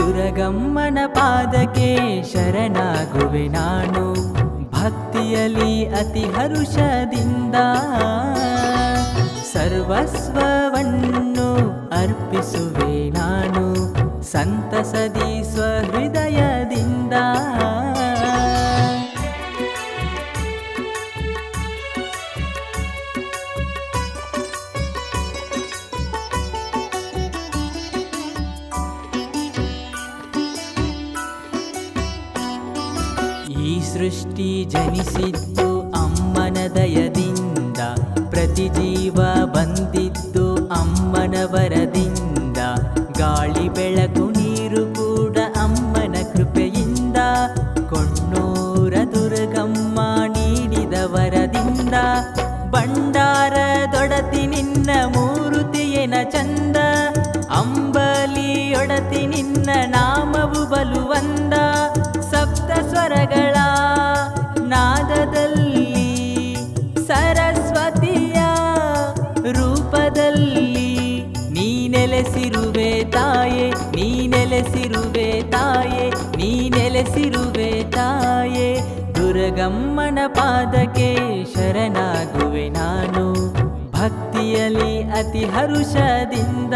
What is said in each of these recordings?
ದುರಗಮ್ಮನ ಪಾದಕ್ಕೆ ಶರಣಾಗುವೆ ನಾನು. ಭಕ್ತಿಯಲ್ಲಿ ಅತಿ ಹರುಷದಿಂದ ಸರ್ವಸ್ವವನ್ನು ಅರ್ಪಿಸುವೆ ನಾನು. ಸಂತಸದಿ ಸ್ವಹೃದಯದಿಂದ ಈ ಸೃಷ್ಟಿ ಜನಿಸಿದ್ದು ಅಮ್ಮನ ದಯದಿಂದ ಪ್ರತಿ ಜೀವ ಬಂದಿದ್ದು ಅಮ್ಮನ ವರದಿಂದ ಗಾಳಿ ಬೆಳಕು ದುರ್ಗಮ್ಮನ ಪಾದಕ್ಕೆ ಶರಣಾಗುವೆ ನಾನು. ಭಕ್ತಿಯಲ್ಲಿ ಅತಿ ಹರುಷದಿಂದ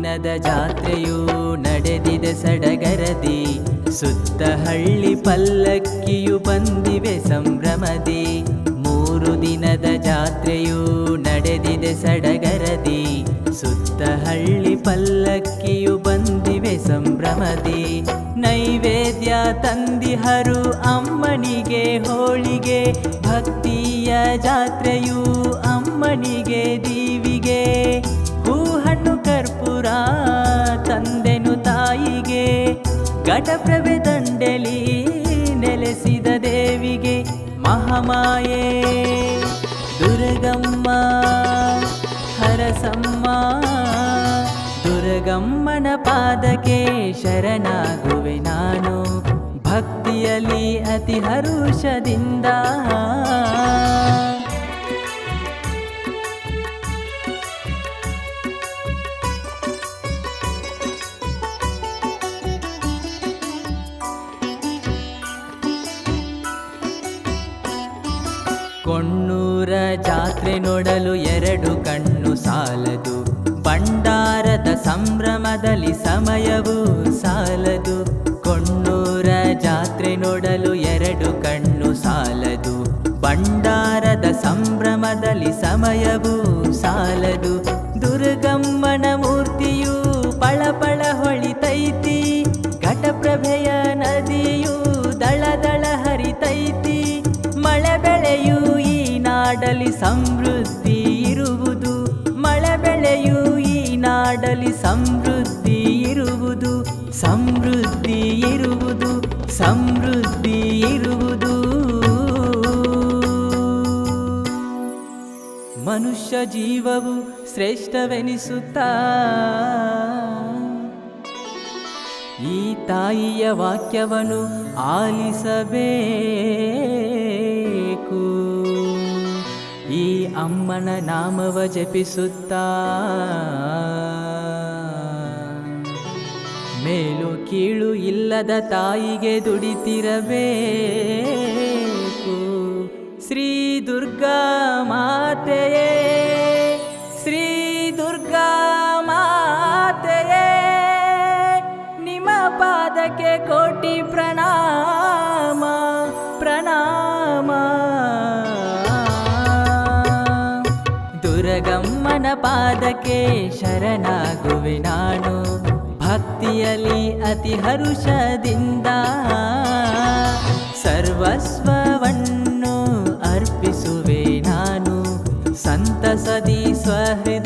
ದಿನದ ಜಾತ್ರೆಯು ನಡೆದಿದೆ ಸಡಗರದಿ. ಸುತ್ತ ಹಳ್ಳಿ ಪಲ್ಲಕ್ಕಿಯು ಬಂದಿವೆ ಸಂಭ್ರಮದಿ. ಮೂರು ದಿನದ ಜಾತ್ರೆಯು ನಡೆದಿದೆ ಸಡಗರದಿ. ಸುತ್ತ ಹಳ್ಳಿ ಪಲ್ಲಕ್ಕಿಯು ಬಂದಿವೆ ಸಂಭ್ರಮದಿ. ನೈವೇದ್ಯ ತಂದಿಹರು ಅಮ್ಮನಿಗೆ, ಹೋಳಿಗೆ, ಭಕ್ತಿಯ ಜಾತ್ರೆಯು ನೆಲೆಸಿದ ದೇವಿಗೆ ಮಹಾಮಾಯೇ. ದುರ್ಗಮ್ಮ ಹರಸಮ್ಮ ದುರ್ಗಮ್ಮನ ಪಾದಕ್ಕೆ ಶರಣಾಗುವೆ ನಾನು. ಭಕ್ತಿಯಲ್ಲಿ ಅತಿ ಹರುಷದಿಂದ ಕೊಣ್ಣೂರ ಜಾತ್ರೆ ನೋಡಲು ಎರಡು ಕಣ್ಣು ಸಾಲದು. ಭಂಡಾರದ ಸಂಭ್ರಮದಲ್ಲಿ ಸಮಯವು ಸಾಲದು. ಕೊಣ್ಣೂರ ಜಾತ್ರೆ ನೋಡಲು ಎರಡು ಕಣ್ಣು ಸಾಲದು. ಭಂಡಾರದ ಸಂಭ್ರಮದಲ್ಲಿ ಸಮಯವು ಸಾಲದು. ದುರ್ಗಮ್ಮನ ಸಮೃದ್ಧಿ ಇರುವುದು. ಮಳೆ ಬೆಳೆಯು ಈ ನಾಡಲಿ ಸಮೃದ್ಧಿ ಇರುವುದು. ಸಮೃದ್ಧಿ ಇರುವುದು ಸಮೃದ್ಧಿ ಇರುವುದು. ಮನುಷ್ಯ ಜೀವವು ಶ್ರೇಷ್ಠವೆನಿಸುತ್ತಾ. ಈ ತಾಯಿಯ ವಾಕ್ಯವನ್ನು ಆಲಿಸಬೇಕು. ನಾಮವ ಜಪಿಸುತ್ತಾ. ಮೇಲು ಕೀಳು ಇಲ್ಲದ ತಾಯಿಗೆ ದುಡಿತಿರಬೇಕು. ಶ್ರೀ ದುರ್ಗಾ ಮಾತೆಯೇ, ಶ್ರೀ ದುರ್ಗಾ ಮಾತೆಯೇ, ನಿಮ್ಮ ಪಾದಕ್ಕೆ ಕೋಟಿ ಪ್ರಣಾಮ ಪಾದಕ್ಕೆ ಶರಣಾಗುವೆ ನಾನು. ಭಕ್ತಿಯಲ್ಲಿ ಅತಿ ಹರುಷದಿಂದ ಸರ್ವಸ್ವವನ್ನು ಅರ್ಪಿಸುವೆ ನಾನು. ಸಂತಸದಿ ಸ್ವಹೃ